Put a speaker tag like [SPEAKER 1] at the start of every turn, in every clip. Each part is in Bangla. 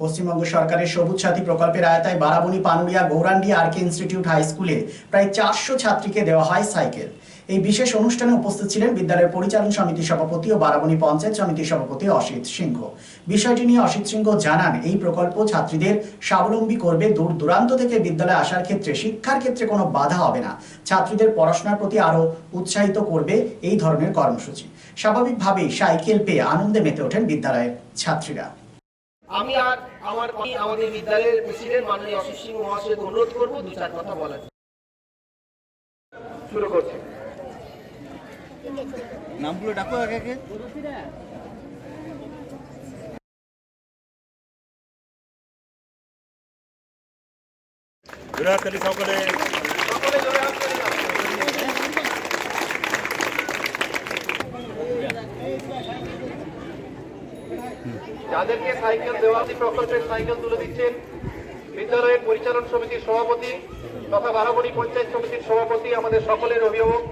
[SPEAKER 1] পশ্চিমবঙ্গ সরকারের সবুজ সাথী প্রকল্পের আয়তায় Barabani Panuria Gourandi RK institute high স্কুলে প্রায় চারশো ছাত্রীকে দেওয়া হয় সাইকেল। এই বিশেষ অনুষ্ঠানে উপস্থিত ছিলেন বিদ্যালয়ের পরিচালন সমিতি সভাপতি ও বারাবণী পঞ্চায়েত সমিতির সভাপতি অসিত সিংহ। বিষয়টি নিয়ে অসিত সিংহ জানান, এই প্রকল্প ছাত্রীদের স্বাবলম্বী করবে দূর দূরান্ত থেকে বিদ্যালয়ে আসার ক্ষেত্রে, শিক্ষার ক্ষেত্রে কোনো বাধা হবে না। ছাত্রীদের পড়াশোনার প্রতি আরও উৎসাহিত করবে এই ধরনের কর্মসূচি। স্বাভাবিকভাবেই সাইকেল পেয়ে আনন্দে মেতে ওঠেন বিদ্যালয়ের ছাত্রীরা।
[SPEAKER 2] আমি আর আমার আমাদের বিদ্যালয়ের প্রেসিডেন্ট মাননীয় অশিস সিং মহাশয়কে অনুরোধ করব দু চার কথা বলার। শুরু করছি।
[SPEAKER 3] নামগুলো ডাকো আগে আগে।
[SPEAKER 4] বিরাট সকলে
[SPEAKER 2] জোরে হাত তালি দাও। যাদেরকে সাইকেল দেওয়া প্রকল্পের সাইকেল তুলে দিচ্ছেন বিদ্যালয়ের পরিচালন সমিতির সভাপতি তথা বারাবণী পঞ্চায়েত সমিতির সভাপতি আমাদের সকলের অভিভাবক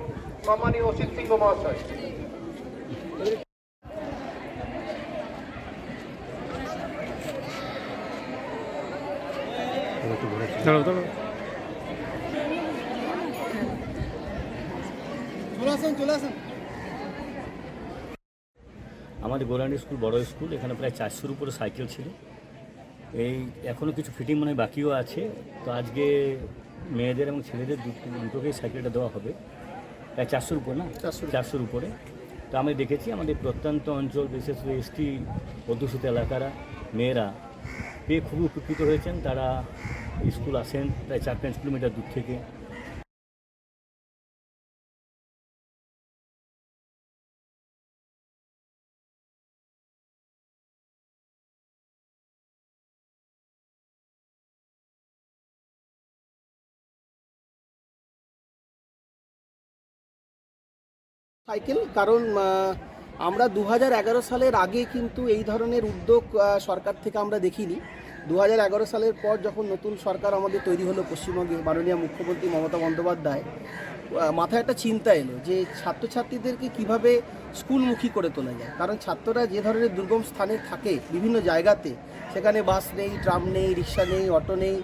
[SPEAKER 2] সম্মানীয় অসিত সিংহ মহাশয়।
[SPEAKER 4] আমাদের গোরানি স্কুল বড় স্কুল এখানে প্রায় চারশোর উপরে সাইকেল ছিল। এই এখনও কিছু ফিটিং মনে হয় বাকিও আছে। তো আজকে মেয়েদের এবং ছেলেদের দুটোকেই সাইকেলটা দেওয়া হবে। প্রায় চারশোর উপর না? চারশোর উপরে। তো আমি দেখেছি আমাদের প্রত্যন্ত অঞ্চল বিশেষ করে এসটি অধ্যুষিত এলাকারা মেয়েরা পেয়ে খুবই উপকৃত হয়েছেন। তারা স্কুল আসেন প্রায় চার পাঁচ কিলোমিটার দূর থেকে।
[SPEAKER 5] সাইকেল, কারণ আমরা দু সালের আগে কিন্তু এই ধরনের উদ্যোগ সরকার থেকে আমরা দেখিনি। দু সালের পর যখন নতুন সরকার আমাদের তৈরি হলো পশ্চিমবঙ্গে, মাননীয় মুখ্যমন্ত্রী মমতা বন্দ্যোপাধ্যায় মাথায় একটা চিন্তা এলো যে ছাত্রছাত্রীদেরকে কীভাবে স্কুলমুখী করে তোলা যায়। কারণ ছাত্ররা যে ধরনের দুর্গম স্থানে থাকে বিভিন্ন জায়গাতে, সেখানে বাস নেই, ট্রাম নেই, রিক্সা নেই, অটো নেই,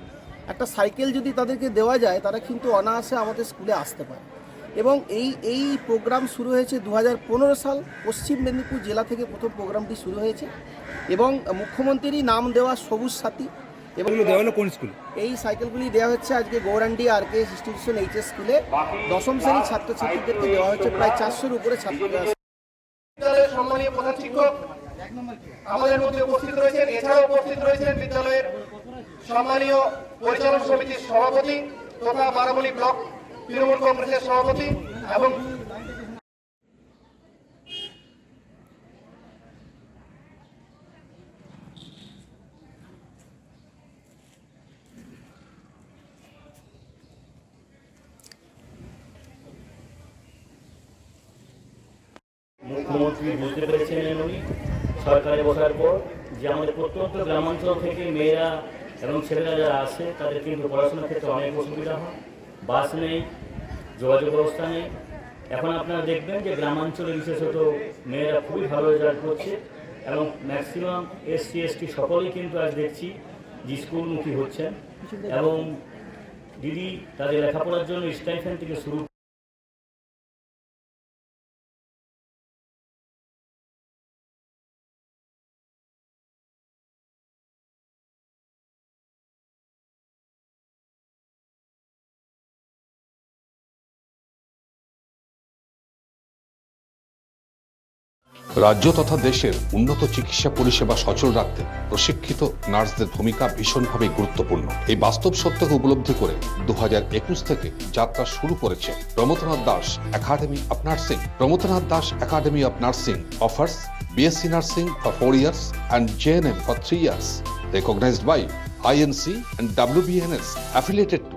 [SPEAKER 5] একটা সাইকেল যদি তাদেরকে দেওয়া যায়, তারা কিন্তু অনায়াসে আমাদের স্কুলে আসতে পারে। এবং এই এই প্রোগ্রাম শুরু হয়েছে দু হাজার পনেরো সাল পশ্চিম মেদিনীপুর জেলা থেকে প্রথম প্রোগ্রামটি শুরু হয়েছে এবং মুখ্যমন্ত্রীরই নাম দেওয়া সবুজ সাথী এবং
[SPEAKER 3] কোন স্কুল?
[SPEAKER 5] এই সাইকেলগুলি দেওয়া হচ্ছে আজকে গৌরান্ডি আর কে ইনস্টিটিউশন এইচএস স্কুলে দশম শ্রেণির ছাত্রছাত্রীদেরকে দেওয়া হচ্ছে প্রায় চারশোর উপরে ছাত্র
[SPEAKER 2] বিদ্যালয়ের সম্মানীয় প্রধান শিক্ষক আমাদের মধ্যে উপস্থিত রয়েছেন এছাড়াও উপস্থিত রয়েছেন বিদ্যালয়ের সম্মানীয় পরিচালন সমিতির সভাপতি তথা বারাবলী ব্লক তৃণমূল কংগ্রেসের সভাপতি এবং
[SPEAKER 4] মুখ্যমন্ত্রী বুঝতে পেরেছেন উনি। সরকারে বসার পর যে আমাদের প্রত্যন্ত গ্রামাঞ্চল থেকে মেয়েরা এবং ছেলেরা যারা আসে তাদের কিন্তু পড়াশোনার ক্ষেত্রে অনেক অসুবিধা হয়। বাস নেই, যোগাযোগ ব্যবস্থা নেই। এখন আপনারা দেখবেন যে গ্রামাঞ্চলে বিশেষত মেয়েরা খুবই ভালো রেজাল্ট করছে এবং ম্যাক্সিমাম এসসি এসটি সকলেই কিন্তু আজ দেখছি যে স্কুলমুখী হচ্ছেন। এবং দিদি, তাদের লেখাপড়ার জন্য স্টাইফেন থেকে শুরু
[SPEAKER 6] রাজ্য তথা দেশের উন্নত চিকিৎসা পরিষেবা সচল রাখতে প্রশিক্ষিত নার্সদের ভূমিকা ভীষণভাবে গুরুত্বপূর্ণ। এই বাস্তব সত্যকে উপলব্ধি করে দু হাজার একুশ থেকে যাত্রা শুরু করেছে Pramathanath Das academy of nursing. Pramathanath Das academy of nursing offers BSc nursing for four years and GNM for three years. Recognized by INC and WBNS affiliated to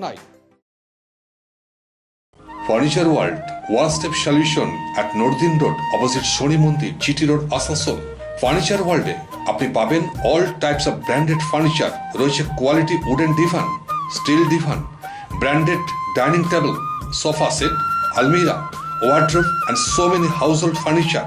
[SPEAKER 6] nine. Furniture world one step solution at northern road opposite Shani Mandir GT road Asansol furniture ওয়ার্ল্ডে আপনি পাবেন all types of branded furniture রয়েছে quality wooden divan steel divan branded dining table sofa set আলমিরা wardrobe and so many household furniture